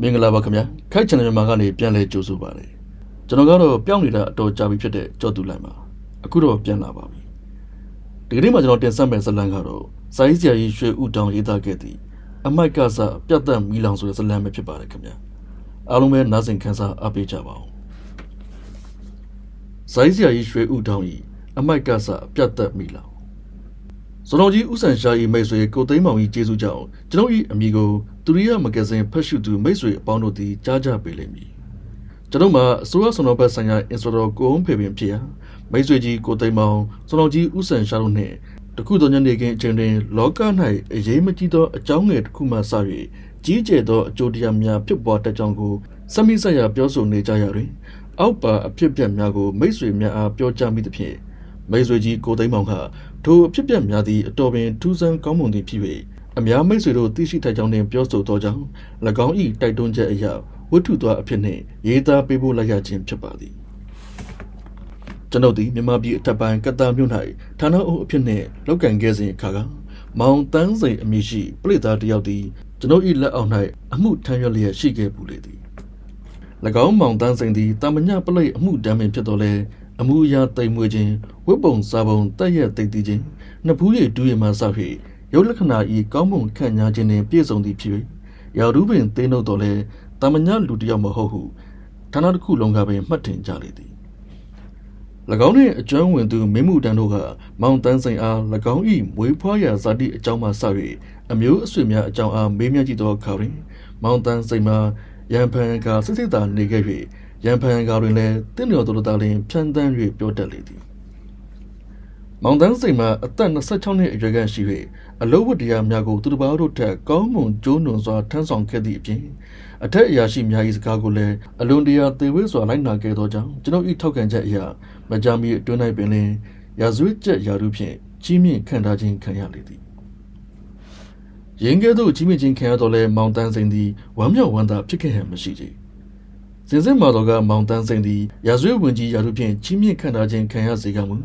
မင်္ဂလာပါခင်ဗျာခိုက်ချန်နယ်မှာကနေပြန်လဲကြိုဆိုပါရစေကျွန်တော်ကတော့ပြောင်းနေတာအတော်ကြာပြီဖြစ်တဲ့ကြော်တူလိုက်ပါအခုတော့ပြန်လာပါပြီဒီကနေ့မှာကျွန်တော်တင်ဆက်မယ့်ဇာတ်လမ်းကတော့စာရေးဆရာကြီးရွှေဦးတောင်ရေးသားခဲ့သည့်အမိုက်ကစပြတ်သက်မီလောင်ဆိုတဲ့ဇာတ်လမ်းပဲဖြစ်ပါတယ်ခင်ဗျာအားလုံးပဲနားဆင်ခန်းစားအားပေးကြပါဦးစာရေးဆရာကြီးရွှေဦးတောင်ဤအမိုက်ကစပြတ်သက်မီလောင် စောတော်ကြီးဥဆန်ရှာ၏မိတ်ဆွေကိုသိန်းမောင်၏ကျေးဇူးကြောင့်ကျွန်ုပ်၏အမိကိုသူရိယမဂဇင်းဖတ်ရှုသူမိတ်ဆွေအပေါင်းတို့သည်ကြားကြပေလိမ့်မည်ကျွန်ုပ်မှာအစိုးရဆောင်တော်ဘက်ဆိုင်ရာအင်စပက်တော်ကိုုံဖေပင်ဖြစ်ရာမိတ်ဆွေကြီးကိုသိန်းမောင်စောတော်ကြီးဥဆန်ရှာတို့နှင့်တခုသောညနေခင်းအချိန်တွင်လောက၌အရေးမကြီးသောအကြောင်းငယ်တစ်ခုမှစ၍ကြီးကျယ်သောအကျိုးတရားများဖြစ်ပေါ်တတ်ကြောင်းကိုစမိဆက်ရာပြောဆိုနေကြရတွင်အောက်ပါအဖြစ်အပျက်များကိုမိတ်ဆွေများအားပြောကြားမိသဖြင့်မိတ်ဆွေကြီးကိုသိန်းမောင်က ထိုအဖြစ်ပြက်များသည့်အတော်ပင်ထူးဆန်းကောင်းမွန်သည့်ဖြစ်၍အများမိတ်ဆွေတို့သိရှိထိုက်ကြောင်းနှင့်ပြောဆိုသောကြောင့်၎င်း၏တိုက်တွန်းချက်အရဝတ္ထုသွားအဖြစ်နှင့်ရေးသားပေးဖို့လိုက်ရခြင်းဖြစ်ပါသည်ကျွန်ုပ်သည်မြန်မာပြည်အထက်ပိုင်းကတားမြို့၌ဌာနအုပ်အဖြစ်နှင့်လောက်ကန်ခဲ့စဉ်အခါကမောင်တန်းစိန်အမည်ရှိပရိသတ်တစ်ယောက်သည်ကျွန်ုပ်၏လက်အောက်၌အမှုထမ်းရွက်လျက်ရှိခဲ့ပူလေသည်၎င်းမောင်တန်းစိန်သည်တာမညပလိတ်အမှုတမ်းပင်ဖြစ်တော်လဲ အမှုအရာတိမ်မွေခြင်းဝတ်ပုံစာပုံတက်ရက်တိတ်တီးခြင်းနှစ်ဖူးရည်တူးရည်မှစဖြင့်ရုပ်လက္ခဏာဤကောင်းမွန်ခန့်ညားခြင်းနှင့်ပြည့်စုံသည်ဖြစ်၍ရာထူးပင်သိနှုတ်တော်လဲတာမညလူတစ်ယောက်မဟုတ်ဟုဌာနတစ်ခုလုံးကပင်မှတ်ထင်ကြလေသည်၎င်းနှင့်အကျွမ်းဝင်သူမင်းမှုတန်းတို့ကမောင်တန်းစိန်အား၎င်း၏မွေးဖွားရာဇာတိအကြောင်းမှစ၍အမျိုးအဆွေများအကြောင်းအားမေးမြန်းကြည့်သောအခါတွင်မောင်တန်းစိန်မှာရန်ဖန်ကစစ်စစ်သာနေခဲ့၍ ရန်ဖန်ကားတွင်လည်းတင့်လျော်သူတို့သားလင်ဖြန်းတန်း၍ပြောတတ်လေသည်မောင်တန်းစိန်မှာအသက်26နှစ်အရွယ်ကရှိ၍အလုတ်ဝတ္တရားများကိုသူတစ်ပါးတို့ထက်ကောင်းမွန်ကျိုးနွန်စွာထမ်းဆောင်ခဲ့သည့်အပြင်အထက်အရာရှိများ၏စကားကိုလည်းအလွန်တရာသေဝဲစွာလိုက်နာခဲ့သောကြောင့်ကျွန်ုပ်၏ထောက်ခံချက်အရာမကြာမီအတွင်း၌ပင်လင်ရာဇဝတ်ချက်ရာထူးဖြင့်ကြီးမြင့်ခံထားခြင်းခံရလေသည်ရင်းကဲ့သို့ကြီးမြင့်ခြင်းခံရတော့လဲမောင်တန်းစိန်သည်ဝမ်းမြောက်ဝမ်းသာဖြစ်ခဲ့ဟန်မရှိကြ။ စင်စစ်မာတော်ကမောင်တန်းစိန်သည်ရာဇဝတ်ဝင်ကြီးရာထူးဖြင့်ကြီးမြင့်ခံထားခြင်းခံရစေကမူ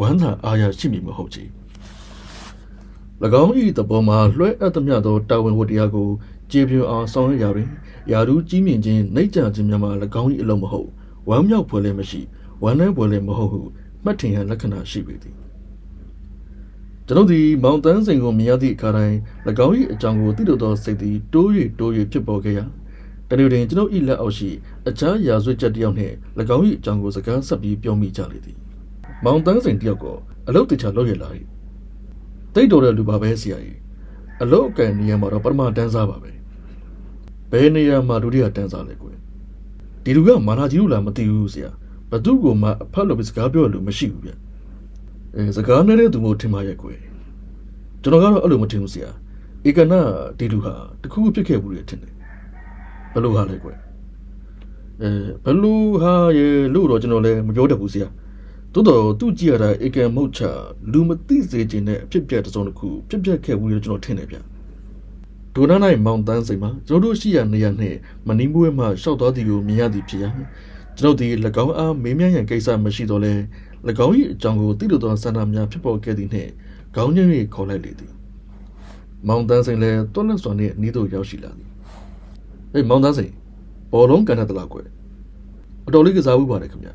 ဝမ်းသာအားရရှိမည်မဟုတ်ကြ။၎င်း၏တပေါ်မှာလွှဲအပ်သမျှသောတာဝန်ဝတ္တရားကိုကျေပြွန်အောင်ဆောင်ရွက်ရာတွင်ရာထူးကြီးမြင့်ခြင်းနှိမ့်ချခြင်းများမှာ၎င်း၏အလုံးမဟုတ်ဝမ်းမြောက်ဖွယ်လည်းမရှိဝမ်းနည်းဖွယ်လည်းမဟုတ်ဟုမှတ်ထင်ရန်လက္ခဏာရှိပေသည်ကျွန်ုပ်သည်မောင်တန်းစိန်ကိုမြင်ရသည့်အခါတိုင်း၎င်း၏အကြောင်းကိုသိလိုသောစိတ်သည်တိုး၍တိုး၍ဖြစ်ပေါ်ခဲ့ရာ တနေ့တွင်ကျွန်ုပ်၏လက်အောက်ရှိအခြားရာဇဝတ်ချက်တစ်ယောက်နှင့်၎င်း၏အကြောင်းကိုစကားဆက်ပြီးပြောမိကြလေသည်မောင်တန်းစိန်တစ်ယောက်ကအလုတ်တခြားလုပ်ရလာ၏တိတ်တော်တဲ့လူပါပဲဆရာကြီးအလုတ်အကန်နေရာမှာတော့ပထမတန်းစားပါပဲဘယ်နေရာမှာဒုတိယတန်းစားလဲကွယ်ဒီလူကမာနာကြီးလို့လားမသိဘူးဆရာဘသူ့ကိုမှအဖက်လို့စကားပြောရလို့မရှိဘူးဗျအဲစကားနဲ့တဲ့သူမို့ထင်ပါရဲ့ကွယ်ကျွန်တော်ကတော့အဲ့လိုမထင်ဘူးဆရာဧကနာဒီလူဟာတခုခုဖြစ်ခဲ့ဘူးလေထင်တယ် ဘယ်လိုဟာလဲကွယ်အဲဘယ်လိုဟာရဲ့လို့တော့ကျွန်တော်လည်းမပြောတတ်ဘူးဆရာတိုးတော့သူ့ကြည့်ရတာဧကမုတ်ချလူမသိစေခြင်းနဲ့အဖြစ်ပြက်တစ်စုံတစ်ခုဖြစ်ပြက်ခဲ့ဘူးလို့ကျွန်တော်ထင်တယ်ဗျဒိုနာနိုင်မောင်တန်းစိန်မှာကျွန်တော်တို့ရှိရနေရနဲ့မနီးမွေးမှရှောက်သွားသည်ကိုမြင်ရသည်ဖြစ်ရာကျွန်တော်ဒီ၎င်းအားမေးမြန်းရန်ကိစ္စမရှိတော့လဲ၎င်း၏အကြောင်းကိုသိလိုသောဆန္ဒများဖြစ်ပေါ်ခဲ့သည်နှင့်ခေါင်းညှင်း၍ခေါ်လိုက်လေသည်မောင်တန်းစိန်လည်းတွန်းလက်စွာနှင့်နီးသို့ရောက်ရှိလာသည် ဟေးမောင်တန်းစိန်ဘောလုံးကန်တဲ့တလားကွယ်အတော်လေးကစားဘူးပါတယ်ခင်ဗျ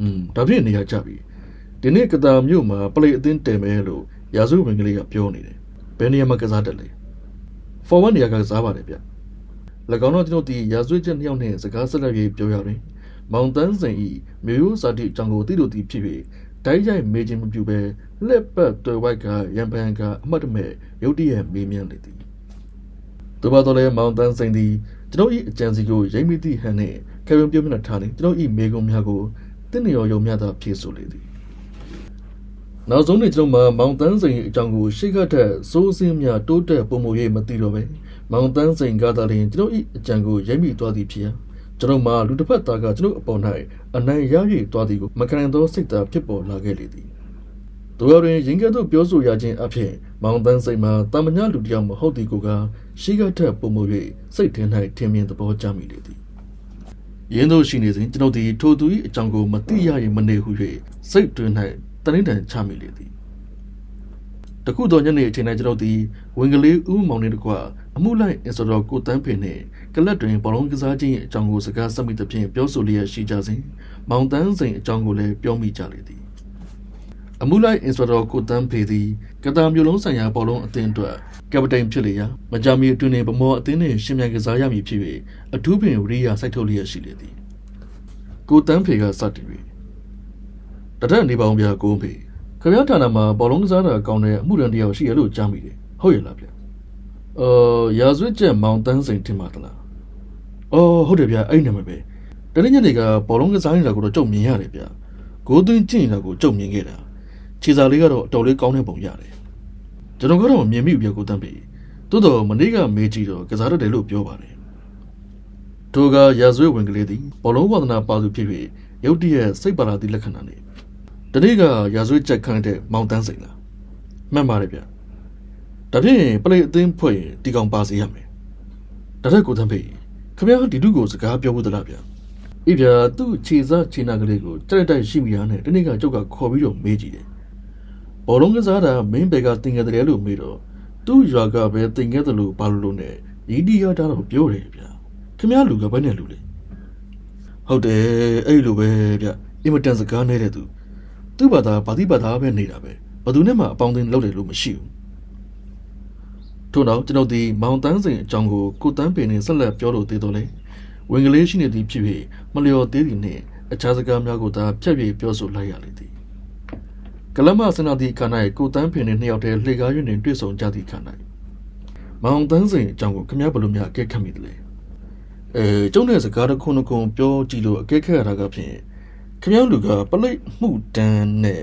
อืมဒါဖြင့်နေရာကျပြီဒီနေ့ကတာမြို့မှာပလေအသင်းတယ်မယ်လို့ရာဇဝဝင်ကလေးကပြောနေတယ်ဘယ်နေရာမှာကစားတက်လဲ forward နေရာကကစားပါတယ်ဗျ၎င်းတို့ကျွန်တော်ဒီရာဇဝချက်နှစ်ယောက်နဲ့စကားဆက်လက်ရေးပြောရရင်မောင်တန်းစိန်ဤမျိုးရိုးစာတိအကြောင်းကိုသိလို့ဒီဖြစ်၍တိုက်ရိုက်မေးခြင်းမပြုဘဲလက်ပတ်တွေ့ဝိုက်ကရံပန်ကအမှတ်တမဲ့ရုတ်တရက်မေးမြန်းလေသည် သူပါတော့လေမောင်တန်းစိန်သည်ကျွန်တော်ဤအကြံစီကိုရိမ့်မိသည့်ဟန်နှင့်ကရုံပြုံးမျက်နှာထားလျင်ကျွန်တော်ဤမေကုံများကိုတင့်နေရောယုံများသာဖြေဆိုလေသည်နောက်ဆုံးနေ့ကျွန်တော်မှမောင်တန်းစိန်အကြောင်းကိုရှေ့ကထက်စိုးစင်းများတိုးတက်ပုံမူ၍မသိတော့ပဲမောင်တန်းစိန်ကသာလျှင်ကျွန်တော်ဤအကြံကိုရိမ့်မိသွားသည်ဖြစ်ရာကျွန်တော်မှလူတစ်ဖက်သားကကျွန်တော်အပေါ်၌အနိုင်ရ၍သွားသည်ကိုမခံနိုင်သောစိတ်ဓာတ်ဖြစ်ပေါ်လာခဲ့လေသည် တို့ရတွင်ရင်ကဲ့သို့ပြောဆိုရခြင်းအဖြစ်မောင်တန်းစိန်မှာတာမညလူတစ်ယောက်မဟုတ်သည်ကိုကရှေ့ကထက်ပုံမူ၍စိတ်ထင်း၌ထင်မြင်သဘောကျမိလေသည်ရင်းတို့ရှိနေစဉ်ကျွန်ုပ်သည်ထိုသူ၏အကြောင်းကိုမသိရရင်မနေဟု၍စိတ်တွင်၌တနင်္တန်ချမိလေသည်တခုတော့ညနေအချိန်တိုင်းကျွန်တော်ဒီဝင်ကလေးဦးမောင်နေတကွာအမှုလိုက်အင်စတော်ကိုတန်းဖေနဲ့ကလတ်တွင်ဘောလုံးကစားခြင်းရဲ့အကြောင်းကိုစကားဆက်မိသဖြင့်ပြောဆိုလျက်ရှိကြစဉ်မောင်တန်းစိန်အကြောင်းကိုလည်းပြောမိကြလေသည် အမှုလိုက်အင်စတော်ကိုတန်းဖေသည်ကတာမျိုးလုံးဆိုင်ရာဘောလုံးအသင်းအတွက်ကပတိန်ဖြစ်လေရာမကြာမီအတွင်းတွင်ဗမောအသင်းနှင့်ရှင်မြန်ကစားရမည်ဖြစ်၍အထူးပင်ရိယာစိုက်ထုတ်လျက်ရှိလေသည်ကိုတန်းဖေကစတင်၍တရက်နေပါအောင်ဗျာကိုဖေခရရဌာနမှာဘောလုံးကစားတာကောင်းတဲ့အမှုရန်တယောက်ရှိရလို့ကြားမိတယ်ဟုတ်ရဲ့လားဗျအော်ရာဇဝတ်ကျက်မောင်တန်းစိန်ထင်ပါသလားအော်ဟုတ်တယ်ဗျအဲ့နာမည်ပဲတနေ့ညနေကဘောလုံးကစားနေတာကိုတော့ကြုံမြင်ရတယ်ဗျဂိုးသွင်းကျင့်နေတာကိုကြုံမြင်ခဲ့တာ ခြေစာလေးကတော့အတော်လေးကောင်းတဲ့ပုံရတယ်ကျွန်တော်ကတော့မြင်မိပြီကိုတန်းပြီတိုးတော့မနေ့ကမေးကြည့်တော့ကစားတတ်တယ်လို့ပြောပါတယ်သူကရာဇဝတ်ဝင်ကလေးသည်ဘောလုံးဝါသနာပါသူဖြစ်၍ရုတ်တရက်စိတ်ပါလာသည့်လက္ခဏာနဲ့တနေ့ကရာဇဝတ်ချက်ခန့်တဲ့မောင်တန်းစိန်လားမှန်ပါတယ်ဗျဒါဖြင့်ပလေအသင်းဖွဲ့ရင်ဒီကောင်ပါစေရမယ်ဒါတဲ့ကိုတန်းဖေးခင်ဗျားဒီလူကိုစကားပြောဖို့သလားဗျအေးဗျာသူ့ခြေစားခြေနာကလေးကိုကြက်တိုက်ရှိမိရနဲ့တနေ့ကကြောက်ကခေါ်ပြီးတော့မေးကြည့်တယ် ဘောလုံးကစားတာမင်းဘက်ကတင်ခဲ့တယ်လို့မေးတော့သူ့ရွာကပဲတင်ခဲ့တယ်လို့ဘာလို့လို့နဲ့ရီဒီယာတာတော့ပြောတယ်ဗျခင်ဗျားလူကဘယ်နဲ့လူလဲဟုတ်တယ်အဲ့လိုပဲဗျအင်မတန်စကားနေတဲ့သူသူ့ဘာသာဗာတိဘာသာပဲနေတာပဲဘယ်သူနဲ့မှအပေါင်းအသင်းလုပ်တယ်လို့မရှိဘူးထို့နောက်ကျွန်တော်ဒီမောင်တန်းစိန်အကြောင်းကိုကိုတန်းပင်နဲ့ဆက်လက်ပြောလို့သေးတော့လေဝင်ကလေးရှိနေသည်ဖြစ်ဖြစ်မလျော်သေးသည်နှင့်အခြားစကားများကိုသာဖြတ်ပြီးပြောဆိုလိုက်ရလေသည် ကလမစနာတီခါ၌ကိုတန်းပင်နှင့်နှစ်ယောက်တည်းလှေကားရွင်တွင်တွေ့ဆုံကြသည့်ခါ၌မောင်တန်းစိန်အကြောင်းကိုခမည်းဘယ်လိုများအကဲခတ်မိသလဲအဲကျုံတဲ့စကားတစ်ခုနှစ်ခုပြောကြည့်လို့အကဲခတ်ရတာကဖြင့်ခမည်းလူကပလိတ်မှုတန်းနဲ့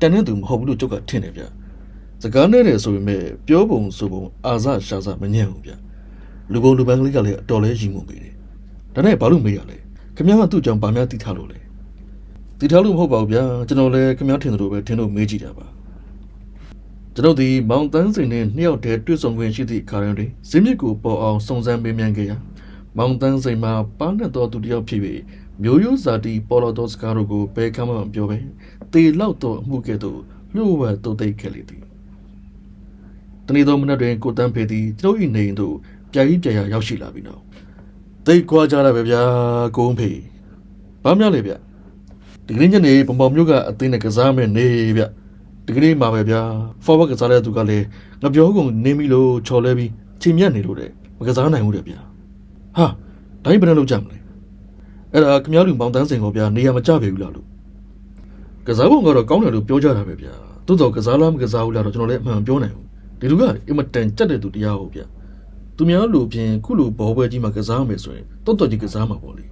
တန်တဲ့သူမဟုတ်ဘူးလို့ကျုပ်ကထင်တယ်ဗျစကားနဲ့တယ်ဆိုပေမဲ့ပြောပုံဆိုပုံအာဇရှာစမညံ့ဘူးဗျလူပုံလူပန်းကလေးကလည်းအတော်လေးရီးမုံပေးတယ်ဒါနဲ့ဘာလို့မေးရလဲခမည်းကသူ့ကြောင့်ဘာများသိထားလို့လဲ သိထားလို့မဟုတ်ပါဘူးဗျာကျွန်တော်လည်းခမည်းထင်တယ်လို့ပဲထင်လို့မေးကြည့်တာပါကျွန်တော်ဒီမောင်တန်းစိန်နဲ့နှစ်ယောက်တည်းတွေ့ဆုံခွင့်ရှိသည့်အခါတွင်ဇင်းမြစ်ကိုပေါ်အောင်စုံစမ်းမေးမြန်းခဲ့ရာမောင်တန်းစိန်မှာပါနဲ့တော်သူတစ်ယောက်ဖြစ်၍မျိုးရိုးဇာတိပေါ်တော်သောစကားတို့ကိုဘယ်ကမှမပြောပဲတေလောက်တော့အမှုကဲ့သို့လျှို့ဝှက်တုတ်သိပ်ခဲ့လေသည်တနေ့သောမနက်တွင်ကိုတန်းဖေသည်ကျွန်ုပ်၏နေအိမ်သို့ပြာကြီးပြာရရောက်ရှိလာပြီနော်သိတ်ကွာကြတာပဲဗျာကိုုံးဖေဘာများလဲဗျ ဒီကနေ့ညနေပုံပေါ်မျိုးကအသင်းနဲ့ကစားမယ်နေဗျဒီကနေ့မှာပဲဗျာဖော်ဝက်ကစားတဲ့သူကလည်းငါပြောကုန်နေပြီလို့ချော်လဲပြီးချိန်မြတ်နေလို့တဲ့မကစားနိုင်ဘူးတဲ့ဗျာဟာဒါကြီးဘယ်နဲ့လုပ်ကြမလဲအဲ့ဒါခမ ्या လူမောင်တန်းစင်ကိုဗျာနေရာမကျပေဘူးလားလို့ကစားပုံကတော့ကောင်းတယ်လို့ပြောကြတာပဲဗျာသို့တော့ကစားလားမကစားဘူးလားတော့ကျွန်တော်လည်းအမှန်ပြောနိုင်ဘူးဒီလူကအင်မတန်ကြက်တဲ့သူတရားဟုတ်ဗျာသူများလူဖြင့်ခုလိုဘောပွဲကြီးမှာကစားမယ်ဆိုရင်တော်တော်ကြီးကစားမှာပေါ့လေ